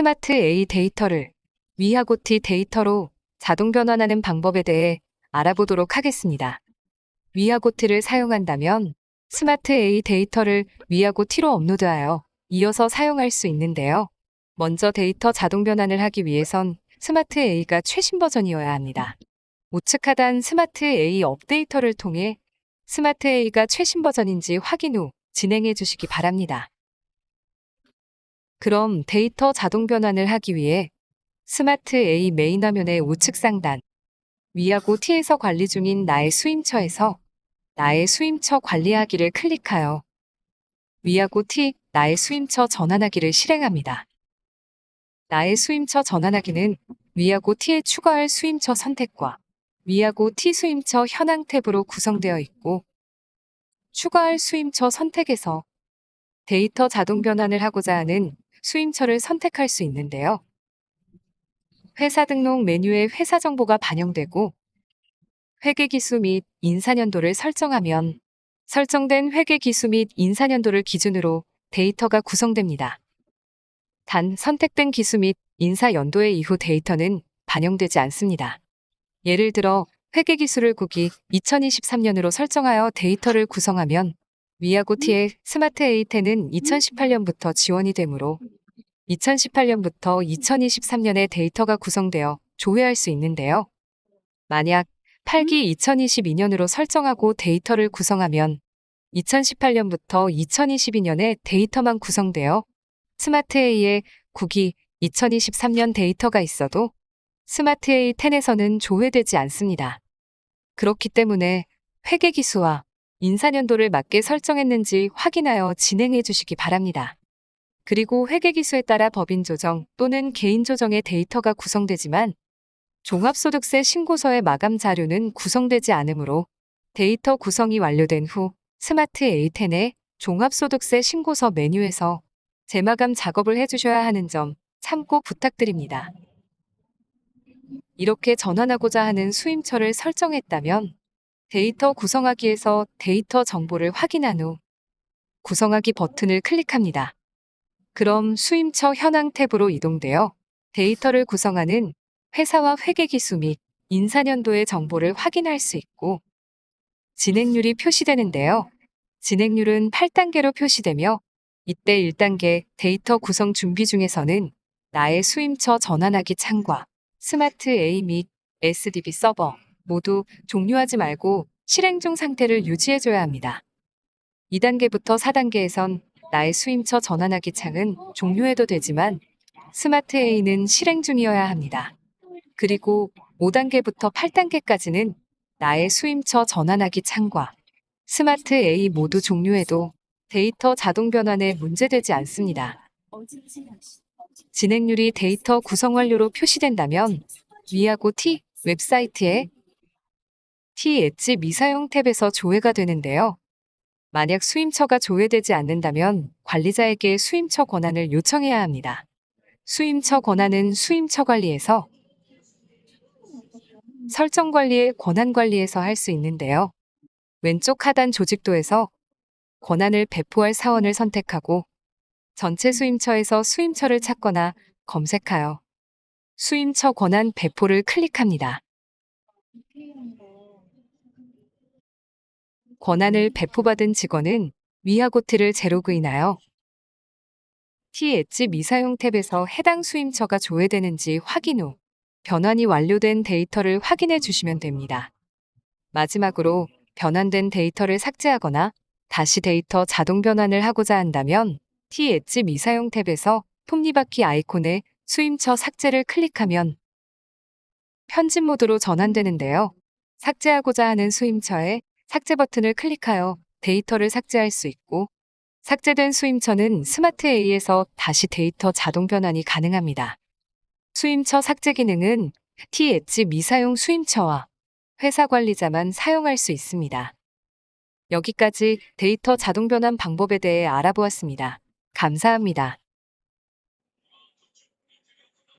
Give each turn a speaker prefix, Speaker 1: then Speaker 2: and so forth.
Speaker 1: 스마트 A 데이터를 위하고 T 데이터로 자동 변환하는 방법에 대해 알아보도록 하겠습니다. 위하고 T를 사용한다면 스마트 A 데이터를 위하고 T로 업로드하여 이어서 사용할 수 있는데요. 먼저 데이터 자동 변환을 하기 위해선 스마트 A가 최신 버전이어야 합니다. 우측 하단 스마트 A 업데이터를 통해 스마트 A가 최신 버전인지 확인 후 진행해 주시기 바랍니다. 그럼 데이터 자동 변환을 하기 위해 스마트 A 메인 화면의 우측 상단 위하고 T에서 관리 중인 나의 수임처에서 나의 수임처 관리하기를 클릭하여 위하고 T 나의 수임처 전환하기를 실행합니다. 나의 수임처 전환하기는 위하고 T에 추가할 수임처 선택과 위하고 T 수임처 현황 탭으로 구성되어 있고 추가할 수임처 선택에서 데이터 자동 변환을 하고자 하는 수임처를 선택할 수 있는데요. 회사 등록 메뉴에 회사 정보가 반영되고 회계 기수 및 인사년도를 설정하면 설정된 회계 기수 및 인사년도를 기준으로 데이터가 구성됩니다. 단 선택된 기수 및 인사 연도의 이후 데이터는 반영되지 않습니다. 예를 들어 회계 기수를 국이 2023년으로 설정하여 데이터를 구성하면 위하고 T의 스마트 A10은 2018년부터 지원이 되므로 2018년부터 2023년에 데이터가 구성되어 조회할 수 있는데요. 만약 8기 2022년으로 설정하고 데이터를 구성하면 2018년부터 2022년에 데이터만 구성되어 스마트 A에 9기 2023년 데이터가 있어도 스마트 A10에서는 조회되지 않습니다. 그렇기 때문에 회계 기수와 인사년도를 맞게 설정했는지 확인하여 진행해 주시기 바랍니다. 그리고 회계 기수에 따라 법인 조정 또는 개인 조정의 데이터가 구성되지만 종합소득세 신고서의 마감 자료는 구성되지 않으므로 데이터 구성이 완료된 후 스마트 A10의 종합소득세 신고서 메뉴에서 재마감 작업을 해주셔야 하는 점 참고 부탁드립니다. 이렇게 전환하고자 하는 수임처를 설정했다면 데이터 구성하기에서 데이터 정보를 확인한 후 구성하기 버튼을 클릭합니다. 그럼 수임처 현황 탭으로 이동되어 데이터를 구성하는 회사와 회계기수 및 인사년도의 정보를 확인할 수 있고 진행률이 표시되는데요. 진행률은 8단계로 표시되며 이때 1단계 데이터 구성 준비 중에서는 나의 수임처 전환하기 창과 스마트 A 및 SDB 서버 모두 종료하지 말고 실행 중 상태를 유지해줘야 합니다. 2단계부터 4단계에선 나의 수임처 전환하기 창은 종료해도 되지만 스마트 A는 실행 중이어야 합니다. 그리고 5단계부터 8단계까지는 나의 수임처 전환하기 창과 스마트 A 모두 종료해도 데이터 자동 변환에 문제되지 않습니다. 진행률이 데이터 구성 완료로 표시된다면 위하고 T 웹사이트에 T 엣지 미사용 탭에서 조회가 되는데요. 만약 수임처가 조회되지 않는다면 관리자에게 수임처 권한을 요청해야 합니다. 수임처 권한은 수임처 관리에서 설정 관리의 권한 관리에서 할 수 있는데요. 왼쪽 하단 조직도에서 권한을 배포할 사원을 선택하고 전체 수임처에서 수임처를 찾거나 검색하여 수임처 권한 배포를 클릭합니다. 권한을 배포받은 직원은 위하고트를 제로그인하여 T 엣지 미사용 탭에서 해당 수임처가 조회되는지 확인 후 변환이 완료된 데이터를 확인해 주시면 됩니다. 마지막으로 변환된 데이터를 삭제하거나 다시 데이터 자동 변환을 하고자 한다면 T 엣지 미사용 탭에서 톱니바퀴 아이콘에 수임처 삭제를 클릭하면 편집 모드로 전환되는데요. 삭제하고자 하는 수임처에 삭제 버튼을 클릭하여 데이터를 삭제할 수 있고 삭제된 수임처는 스마트 A에서 다시 데이터 자동 변환이 가능합니다. 수임처 삭제 기능은 T 엣지 미사용 수임처와 회사 관리자만 사용할 수 있습니다. 여기까지 데이터 자동 변환 방법에 대해 알아보았습니다. 감사합니다.